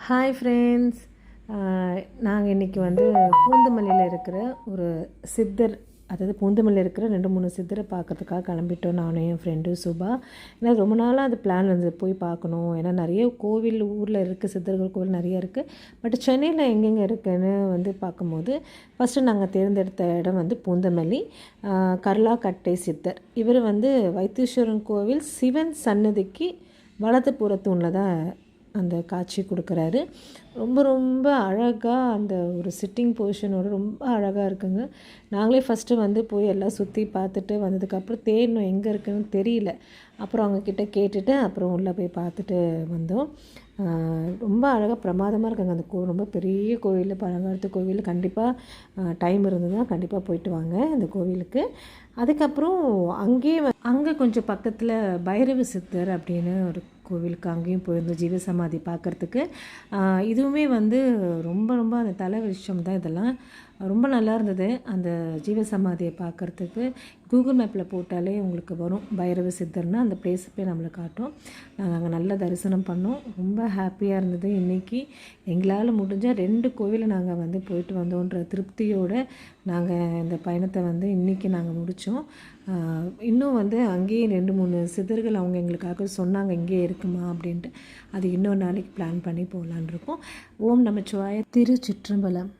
Hi friends நாங்கள் இன்றைக்கி வந்து பூந்தமல்லியில் இருக்கிற ஒரு சித்தர் அதாவது பூந்தமல்லியில் இருக்கிற ரெண்டு மூணு சித்தரை பார்க்கறதுக்காக கிளம்பிட்டோம் நானும் என் ஃப்ரெண்டு சுபா. ஏன்னா ரொம்ப நாளாக அது பிளான் வந்து போய் பார்க்கணும். ஏன்னா நிறைய கோவில் ஊரில் இருக்குது சித்தர்கள் கோவில் நிறைய இருக்குது பட் சென்னையில் எங்கெங்கே இருக்குன்னு வந்து பார்க்கும்போது ஃபஸ்ட்டு நாங்கள் தேர்ந்தெடுத்த இடம் வந்து பூந்தமல்லி. ஆஹ் கர்லாக்கட்டை சித்தர். இவர் வந்து வைத்தீஸ்வரன் கோவில் சிவன் சன்னதிக்கு வலது புறத்தூணில் தான் அந்த காட்சி கொடுக்குறாரு. ரொம்ப ரொம்ப அழகாக அந்த ஒரு சிட்டிங் பொசிஷனோட ரொம்ப அழகாக இருக்குங்க. நாங்களே ஃபஸ்ட்டு வந்து போய் எல்லாம் சுற்றி பார்த்துட்டு வந்ததுக்கப்புறம் தேடணும் எங்கே இருக்குன்னு தெரியல. அப்புறம் அவங்கக்கிட்ட கேட்டுட்டு அப்புறம் உள்ளே போய் பார்த்துட்டு வந்தோம். ரொம்ப அழகாக பிரமாதமாக இருக்காங்க. அந்த கோவில் ரொம்ப பெரிய கோவில் பழங்காலத்து கோவில். கண்டிப்பாக டைம் இருந்ததுன்னா கண்டிப்பாக போயிட்டு வாங்க அந்த கோவிலுக்கு. அதுக்கப்புறம் அங்கேயே அங்கே கொஞ்சம் பக்கத்தில் பைரவ சித்தர் அப்படின்னு ஒரு கோவிலுக்கு அங்கேயும் போயிருந்தோம் ஜீவசமாதி பார்க்குறதுக்கு. இதுவுமே வந்து ரொம்ப ரொம்ப அந்த தலை விஷயம் தான் இதெல்லாம். ரொம்ப நல்லா இருந்தது. அந்த ஜீவசமாதியை பார்க்குறதுக்கு கூகுள் மேப்பில் போட்டாலே உங்களுக்கு வரும். பைரவ சித்தர்னு அந்த பிளேஸ் போய் நம்மளை காட்டும். நாங்கள் அங்கே நல்ல தரிசனம் பண்ணோம். ரொம்ப ஹாப்பியாக இருந்தது இன்றைக்கி எங்களால் முடிஞ்ச ரெண்டு கோவிலை நாங்கள் வந்து போயிட்டு வந்தோன்ற திருப்தியோடு நாங்கள் இந்த பயணத்தை வந்து இன்றைக்கி நாங்கள் முடித்தோம் இன்னும் வந்து அங்கேயே ரெண்டு மூணு சித்தர்கள் அவங்க எங்களுக்காக சொன்னாங்க இங்கேயே இருக்குமா? அப்படின்ட்டு. அது இன்னொரு நாளைக்கு பிளான் பண்ணி போகலான் இருக்கோம். ஓம் நமச்சிவாய திருச்சிற்றம்பலம்.